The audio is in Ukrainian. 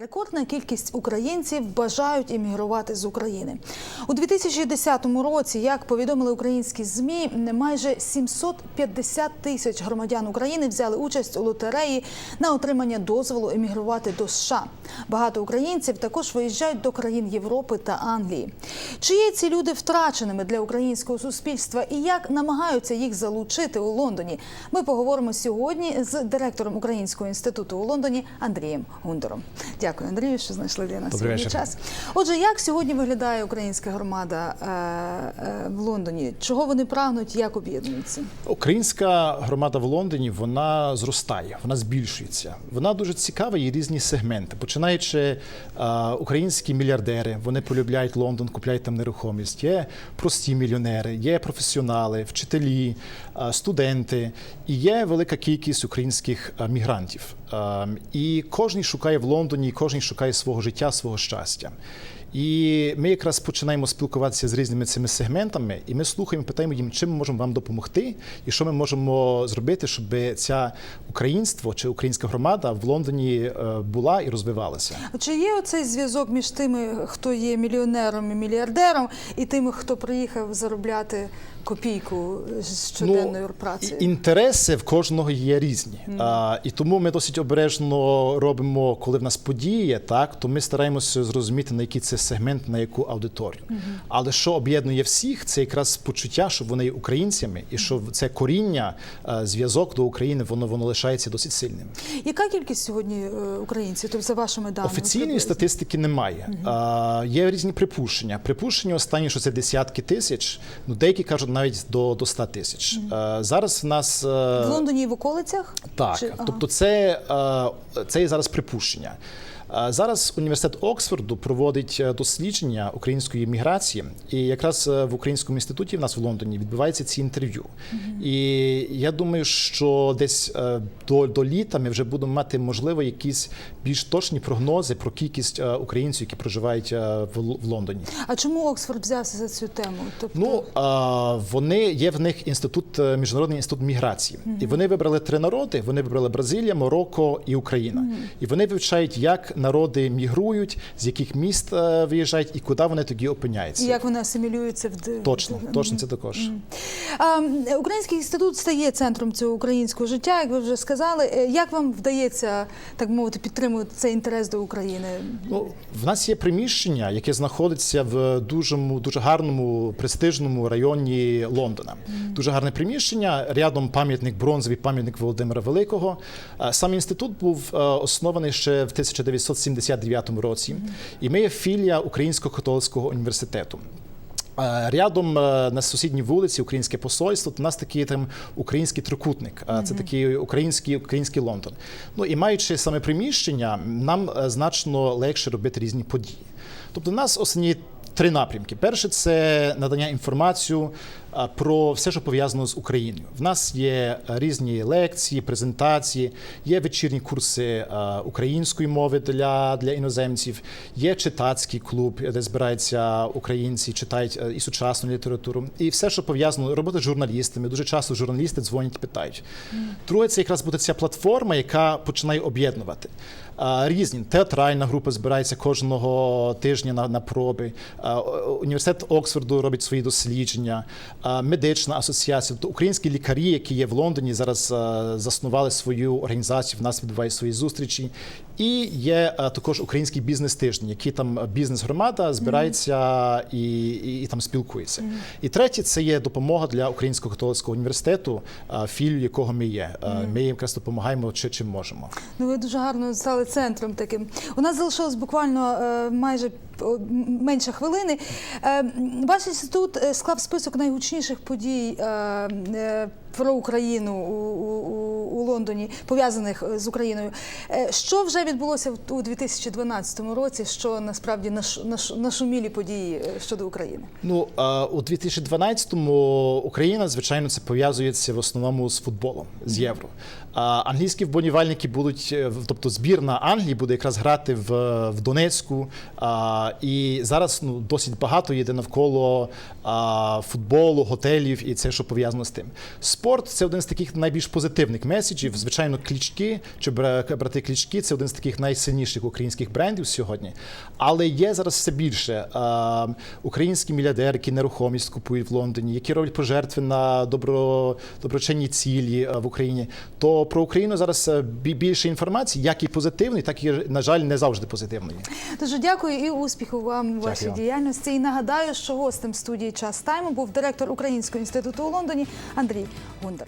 Рекордна кількість українців бажають іммігрувати з України у 2010 році. Як повідомили українські змі, майже 750 тисяч громадян України взяли участь у лотереї на отримання дозволу емігрувати до США. Багато українців також виїжджають до країн Європи та Англії. Чи є ці люди втраченими для українського суспільства і як намагаються їх залучити у Лондоні? Ми поговоримо сьогодні з директором Українського інституту у Лондоні Андрієм Гундером. Дякую, Андрію, що знайшли для нас сьогодні час. Отже, як сьогодні виглядає українська громада е, е, в Лондоні? Чого вони прагнуть, як об'єднуються? Українська громада в Лондоні вона зростає, вона збільшується. Вона дуже цікава, є різні сегменти. Починаючи е, українські мільярдери, вони полюбляють Лондон, купляють там нерухомість. Є прості мільйонери, є професіонали, вчителі, студенти, і є велика кількість українських мігрантів. Е, і кожен шукає в Лондоні, кожен шукає свого життя, свого щастя. І ми якраз починаємо спілкуватися з різними цими сегментами, і ми слухаємо, питаємо їм, чим ми можемо вам допомогти, і що ми можемо зробити, щоб ця українство чи українська громада в Лондоні е, була і розвивалася. Чи є оцей зв'язок між тими, хто є мільйонером і мільярдером, і тими, хто приїхав заробляти копійку з щоденною працею? і- інтереси в кожного є різні. А, і тому ми досить обережно робимо, коли в нас подія, так то ми стараємося зрозуміти, на який це сегмент, на яку аудиторію. Але що об'єднує всіх, це якраз почуття, що вони є українцями, і що це коріння, е, зв'язок до України, воно воно лишається досить сильним. Яка кількість сьогодні е, українців? Тобто за вашими даними? Офіційної статистики немає. А, є різні припущення. Припущення останні, що це десятки тисяч. Ну деякі кажуть навіть до, до 100 тисяч. А, зараз в нас е, в Лондоні і в околицях? так, Чи- тобто це, е, це є зараз припущення. Зараз університет Оксфорду проводить е, дослідження української міграції, і якраз е, в українському інституті в нас в Лондоні відбуваються ці інтерв'ю. І я думаю, що десь е, до, до літа ми вже будемо мати можливо якісь більш точні прогнози про кількість українців, які проживають в, в Лондоні. А чому Оксфорд взявся за цю тему? Тобто Ну вони є в них інститут міжнародний інститут міграції, і вони вибрали три народи. Вони вибрали Бразилія, Марокко і Україна. І вони вивчають, як народи мігрують, з яких міст е, виїжджають і куди вони тоді опиняються. і як вони асимілюються в Точно, точно це також. А, Український інститут стає центром цього українського життя, як ви вже сказали. Е, Як вам вдається так мовити підтримувати цей інтерес до України? Ну, в нас є приміщення, яке знаходиться в дуже, дуже гарному престижному районі Лондона. Дуже гарне приміщення. Рядом пам'ятник бронзовий пам'ятник Володимира Великого. Е, Сам інститут був оснований ще в 1979 році, і ми є філія Українського католицького університету. Е, Рядом е, на сусідній вулиці Українське посольство. У нас такий там український трикутник. Це такий український український Лондон. Ну і маючи саме приміщення, нам е, значно легше робити різні події. Тобто, у нас основні три напрямки. Перше це надання інформацію про все, що пов'язано з Україною. В нас є е, різні лекції, презентації, є вечірні курси е, української мови для, для іноземців, є читацький клуб, де збираються українці, читають е, і сучасну літературу, і все, що пов'язано, робота з журналістами. Дуже часто журналісти дзвонять і питають. Друге, це якраз буде ця платформа, яка починає об'єднувати. Різні театральна група збирається кожного тижня на, на проби. Університет Оксфорду робить свої дослідження, медична асоціація, тобто українські лікарі, які є в Лондоні, зараз заснували свою організацію. В нас відбувають свої зустрічі. І є також український бізнес-тиждень, який там бізнес-громада збирається і, і, і там спілкується. І третє це є допомога для Українського католицького університету, філію якого ми є. А, Ми їм якраз допомагаємо чи чим можемо. Ну, ви дуже гарно стали центром таким. У нас залишилось буквально е, майже менше хвилини. Е, ваш інститут е, склав список найгучніших подій е, про Україну у, у, Лондоні, пов'язаних е, з Україною. Е, що вже відбулося у 2012 році, що насправді наш, наш, нашумілі події е, щодо України? Ну у 2012-му Україна, звичайно, це пов'язується в основному з футболом, з євро. А англійські вболівальники будуть, тобто збірна Англії буде якраз грати в, в Донецьку. А, і зараз ну, досить багато йде навколо а, футболу, готелів і це, що пов'язано з тим. Спорт це один з таких найбільш позитивних меседжів. Звичайно, клічки чи бра- брати клічки це один з таких найсильніших українських брендів сьогодні. Але є зараз все більше українські мільярдери, які нерухомість купують в Лондоні, які роблять пожертви на добро, доброчинні цілі в Україні. То про Україну зараз більше інформації, як і позитивної, так і на жаль, не завжди позитивної. Дуже дякую і успіху вам у вашій діяльності. І нагадаю, що гостем студії час тайму був директор Українського інституту у Лондоні Андрій Гундар.